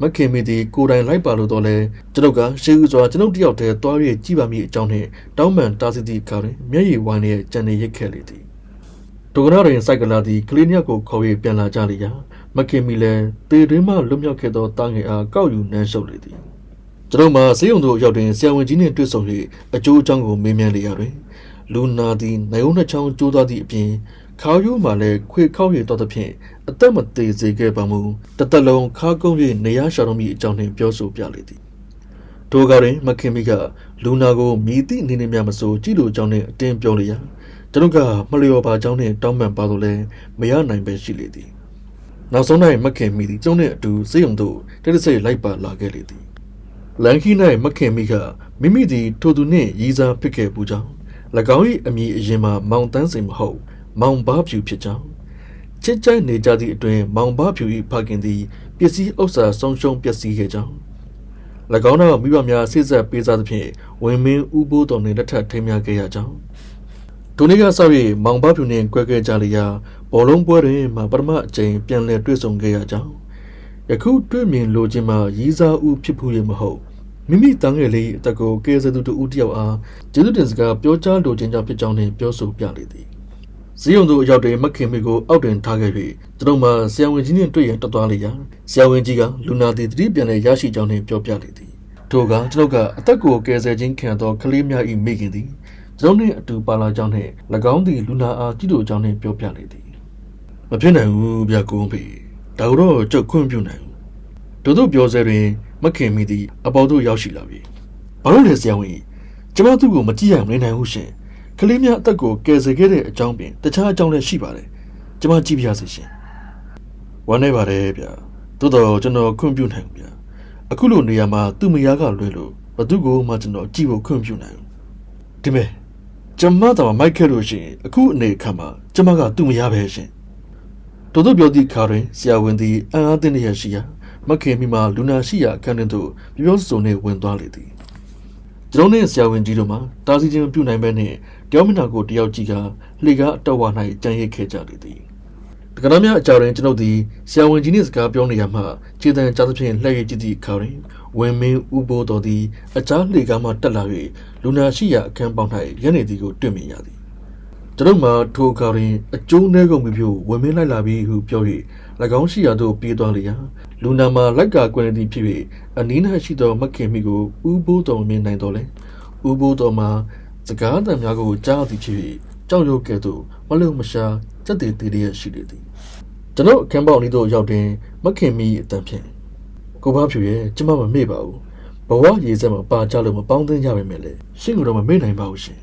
မခင်မီသည်ကိုယ်တိုင်လိုက်ပါလို့တော့လဲကျွန်ုပ်ကရှေးဥစွာကျွန်ုပ်တယောက်တည်းသွား၍ကြည်ပါမည်အကြောင်းနှင့်တောင်းပန်တားဆီးသည့်အခါတွင်မျက်ရည်ဝိုင်းလျက်ကြံနေရိတ်ခဲ့လေသည်ဒုကနာတွင်စိုက်ကလာသည်ကလေးနှစ်ယောက်ကိုခေါ်၍ပြန်လာကြလျာမခင်မီလည်းတေတွင်မှလွတ်မြောက်ခဲ့သောတာငယ်အားကောက်ယူနှမ်းရှုပ်လေသည်ကျွန်ုပ်မှာစေယုံတို့ရောက်တွင်ဆရာဝန်ကြီးနှင့်တွေ့ဆုံ၍အကျိုးအကြောင်းကိုမေးမြန်းလေရတွင်လူနာသည်နိုင်ဦးနှချောင်းကျိုးသွားသည့်အပြင် ခါယိုးမှလည်းခွေခောက်ရတော့သဖြင့်အသက်မသေးစေခဲ့ပါမူတစ်သက်လုံးခါကုန်း၍နေရရှာတော်မူအကြောင်းနှင့်ပြောဆိုပြလေသည်ဒိုကရင်မခင်မီကလူနာကိုမြည်သည့်အနေနဲ့များမဆိုကြည့်လိုအကြောင်းနှင့်အတင်းပြောလျာကျွန်ုပ်ကမလျော်ပါကြောင်းနှင့်တောင်းပန်ပါတော့လဲမရနိုင်ပဲရှိလေသည်နောက်ဆုံး၌မခင်မီသည်ကျုံနှင့်အတူစေယုံသို့တိတ်တဆိတ်လိုက်ပါလာခဲ့လေသည်လန်ခီ၌မခင်မီကမိမိသည်ထိုသူနှင့်ရည်စားဖြစ်ခဲ့ပူကြောင်း၎င်း၏အမည်အရင်မှာမောင်တန်းစိန်မဟုတ် မောင်ဘာဖြူဖြစ်ကြောင်းချစ်ကြိုက်နေကြသည့်အတွင်မောင်ဘဖြူ၏ဖခင်သည်ပစ္စည်းဥစ္စာဆုံးရှုံးပျက်စီးခဲ့ကြောင်း၎င်းတို့မိဘများဆိတ်ဆက်ပေးစားသဖြင့်ဝင်မင်းဥပိုးတော်နှင့်လက်ထပ်ထိမ်းမြခဲ့ရကြောင်းထိုနေ့ကဆောက်၍မောင်ဘဖြူနှင့်ကွဲခဲ့ကြလျာဘောလုံးပွဲတွင်မှပထမအကြိမ်ပြန်လည်တွေ့ဆုံခဲ့ရကြောင်းယခုတွေ့မြင်လိုခြင်းမှာရီးစားဦးဖြစ်ဖူးရမဟုတ်မိမိတန်းငယ်လေးအသက်ကိုကဲဆယ်သူတူဦးတယောက်အားကျေးဇူးတင်စကားပြောကြားလိုခြင်းကြောင့်ဖြစ်ကြောင်းနှင့်ပြောဆိုပြလေသည် ဇီးုံသူအရောက်တွင်မခင်မိကိုအောက်တွင်ထားခဲ့၍ကျွန်ုပ်မှဆရာဝန်ကြီးနှင့်တွေ့ရန်တက်သွားလေရာဆရာဝန်ကြီးကလူနာသည်တတိပြန်လည်ရရှိကြောင်းနှင့်ပြောပြလေသည်ထိုကကျွန်ုပ်ကအသက်ကိုကယ်ဆယ်ခြင်းခံသောကလေးများ၏မိခင်သည်ကျွန်ုပ်နှင့်အတူပါလာကြောင်းနှင့်၎င်းသည်လူနာအားကြည့်လိုကြောင်းနှင့်ပြောပြလေသည်မဖြစ်နိုင်ဘူးဗျကိုုံးဖေဒါတော့ကြုတ်ခွင့်ပြုနိုင်ဘူးတို့တို့ပြောစဲတွင်မခင်မိသည်အပေါ်သို့ရောက်ရှိလာပြီဘာလို့လဲဆရာဝန်ကြီးကျွန်မသူ့ကိုမကြည့်ရမနေနိုင်ဘူးရှင် ကလေးများအသက်ကိုကယ်ဆယ်ခဲ့တဲ့အကြောင်းပြင်တခြားအကြောင်းလည်းရှိပါတယ်ကျွန်မကြည့်ပြရစီရှင်ဝမ်းနေပါတယ်ဗျသို့တော့ကျွန်တော်ခွင့်ပြုနိုင်ဘူးဗျအခုလိုနေရာမှာသူ့မယားကလွဲလို့ဘသူကိုမှကျွန်တော်ကြည့်ဖို့ခွင့်ပြုနိုင်ဘူးဒီမဲ့ကျမတော့မိုက်ခဲ့လို့ရှိရင်အခုအနေအခါမှာကျမကသူ့မယားပဲရှင်တို့တို့ပြောသည့်ခါတွင်ဆရာဝန်သည်အံ့အားသင့်လျက်ရှိရာမခင်မိမှလူနာရှိရာအခန်းတွင်သို့ပြောစုံနှင့်ဝင်သွားလေသည်ကျွန်တော်နှင့်ဆရာဝန်ကြီးတို့မှတာစီချင်းပြုနိုင်ပဲနှင့်တ ယောက်မျက်နှာကိုတယောက်ကြည့်ကာလှေကားအတော့ဝ၌ကြံ့ရစ်ခဲ့ကြလေသည်တက္ကနာများအကြောင်းတွင်ကျွန်ုပ်သည်ဆရာဝန်ကြီးနှင့်စကားပြောနေရမှခြေတံကြားသဖြင့်လှည့်ရကြည့်သည့်အခါတွင်ဝင်မင်းဥပိုးတော်သည်အခြားလှေကားမှတက်လာ၍လူနာရှိရာအခန်းပေါက်၌ရနေသည်ကိုတွေ့မြင်ရသည်ကျွန်ုပ်မှာထိုအခါတွင်အကျိုးနည်းကုန်ပြီဖြို့ဝင်မင်းလိုက်လာပြီဟုပြော၍၎င်းရှိရာသို့ပြေးသွားလျာလူနာမှာလိုက်ကာကွယ်နေသည်ဖြစ်၍အနီး၌ရှိသောမခင်မိကိုဥပိုးတော်မြင်နိုင်တော်လဲဥပိုးတော်မှာ စကားသံများကိုကြားသည်ဖြစ်၍ကြောက်ရွံ့ကဲ့သို့မလုံမရှားစက်တည်တည်လျက်ရှိလေသည်ကျွန်ုပ်အခန်းပေါက်လေးသို့ရောက်တွင်မခင်မိအတန်ဖြင့်ကိုဘဖြူရဲ့ကျမမမေ့ပါဘူးဘဝရည်စက်မှာပါကြလို့မပေါင်းသင်းကြပါမယ်လေရှင့်ကတော့မမေ့နိုင်ပါဘူးရှင်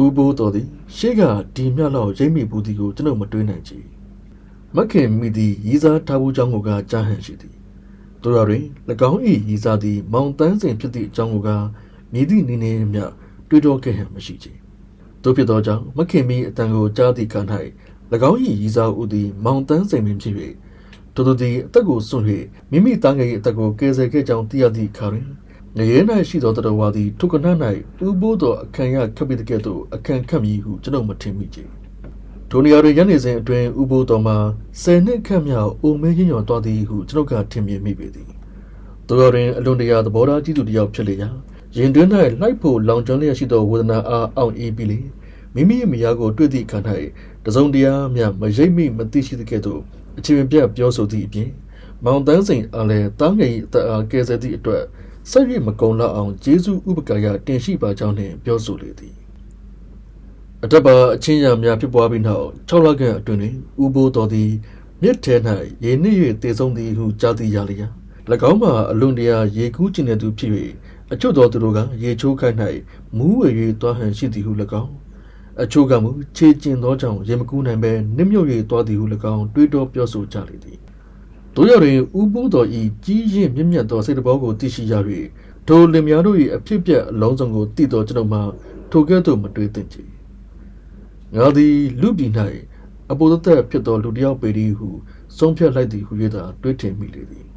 ဦးဘိုးတော်သည်ရှေ့ကဒီမြလောက်ရိမ့်မိဘူးသည်ကိုကျွန်ုပ်မတွေးနိုင်ကြမခင်မိသည်ရီးစားထားဘူးကြောင်းကိုကကြားဟန်ရှိသည်တို့ရတွင်၎င်း၏ရီးစားသည်မောင်တန်းစဉ်ဖြစ်သည့်အကြောင်းကိုကမြည်သည့်နေနေမြ တွေးတောခဲ့ဟန်မရှိကြတို့ဖြစ်သောကြောင့်မခင်မိအတန်ကိုကြားသည့်က၌၎င်း၏ရီးစားဦးသည်မောင်တန်းစဉ်ပင်ဖြစ်၍တို့တို့သည်အသက်ကိုစွန့်၍မိမိသားငယ်၏အသက်ကိုကယ်ဆယ်ခဲ့ကြောင်းသိရသည့်အခါတွင်ငရဲ၌ရှိသောတတော်ဝါသည်ထုကန၌ဥပိုးတော်အခမ်းရခပ်ပြီးတကဲ့သို့အခမ်းခတ်မည်ဟုကျွန်ုပ်မထင်မိကြ။ထိုနေရာတွင်ရနေစဉ်အတွင်းဥပိုးတော်မှာဆယ်နှစ်ခန့်မြောက်အိုမဲရင်းရော်သွားသည်ဟုကျွန်ုပ်ကထင်မြင်မိပေသည်။တော်တွင်အလွန်တရာသဘောထားကြီးသူတစ်ယောက်ဖြစ်လေရာ ရင်တွင်း၌လိုက်ဖို့လောင်ကျွမ်းလျက်ရှိသောဝေဒနာအားအောင်အေးပြီးလေမိမိရဲ့မိယာကိုတွေ့သည့်အခါ၌တစုံတရာမျှမရိပ်မိမသိရှိသကဲ့သို့အချိန်ပြတ်ပြောဆိုသည့်အပြင်မောင်တန်းစိန်အားလည်းတားငယ်၏အသက်အားကယ်ဆယ်သည့်အတွက်ဆက်၍မကုံလောက်အောင်ဂျေဇုဥပကာယတင်ရှိပါကြောင်းနှင့်ပြောဆိုလေသည်အထက်ပါအချင်းရာများဖြစ်ပွားပြီးနောက်6လခန့်အတွင်းတွင်ဥပိုးတော်သည်မြစ်ထဲ၌ရေနစ်၍တည်ဆုံသည်ဟုကြားသိရလျက်၎င်းမှာအလွန်တရာရေကူးကျင်တဲ့သူဖြစ်၍ အချို့သောသူတို့ကရေချိုးခိုက်၌မူးဝေ၍တွားဟန်ရှိသည်ဟု၎င်းအချို့ကမူခြေကျင်သောကြောင့်ရေမကူးနိုင်ဘဲနစ်မြုပ်၍တွားသည်ဟု၎င်းတွေးတောပြောဆိုကြလေသည်တို့ရတွင်ဥပိုးတော်ဤကြီးရင်မြင့်မြတ်သောစိတ်တော်ကိုသိရှိရ၍ထိုလင်များတို့၏အဖြစ်ပြက်အလုံးစုံကိုသိတော်ကျွန်ုပ်မှထိုကဲ့သို့မတွေးသင့်ကြငါသည်လူပြည်၌အပေါ်သက်ဖြစ်သောလူတစ်ယောက်ပေသည်ဟုဆုံးဖြတ်လိုက်သည်ဟု၍သာတွေးထင်မိလေသည်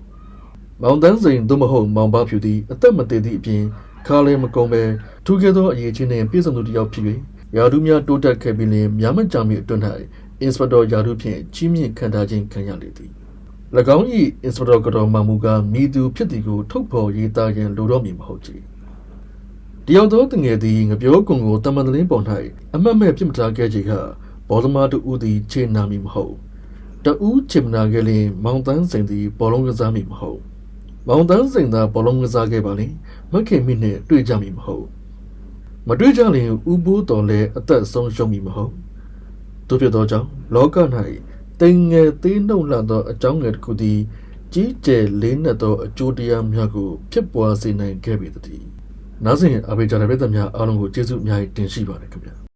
မောင်တန်းစိန်သို့မဟုတ်မောင်ပါဖြူသည်အသက်မသေးသည့်အပြင်ခါလည်းမကုန်းပဲထူးကဲသောအရေးချင်းနှင့်ပြည့်စုံသူတစ်ယောက်ဖြစ်၍ယာဒူးများတိုးတက်ခဲ့ပြီးလျှင်များမကြာမီအတွင်း၌အင်စပက်တော်ယာဒူးဖြင့်ကြီးမြင့်ခံထားခြင်းခံရလေသည်၎င်း၏အင်စပက်တော်ကတော့မှမူကားမိသူဖြစ်သည်ကိုထုတ်ဖော်ရေးသားရန်လိုတော့မည်မဟုတ်ကြတယောက်သောတငယ်သည်ငပြောကွန်ကိုတမန်တလင်းပေါ်၌အမတ်မဲ့ပြစ်မထားခဲ့ခြင်းကဘောလမာတူဦးသည်ခြေနာမည်မဟုတ်တူးချင်မနာခဲ့လျင်မောင်တန်းစိန်သည်ဘောလုံးကစားမည်မဟုတ် မောင်တန်းစိန်သာဘောလုံးကစားခဲ့ပါလင်မခင်မိနှင့်တွေ့ကြမည်မဟုတ်မတွေ့ကြလျင်ဥပိုးတော်လည်းအသက်ဆုံးရှုံးမည်မဟုတ်တို့ဖြစ်သောကြောင့်လောက၌တင်ငယ်သေးနှုတ်လှသောအကြောင်းငယ်တစ်ခုသည်ကြီးကျယ်လေးနက်သောအကျိုးတရားများကိုဖြစ်ပွားစေနိုင်ခဲ့ပေသည်။နားစဉ်အဘေကြတဲ့ပြည်သူများအားလုံးကိုကျေးဇူးအများကြီးတင်ရှိပါတယ်ခင်ဗျာ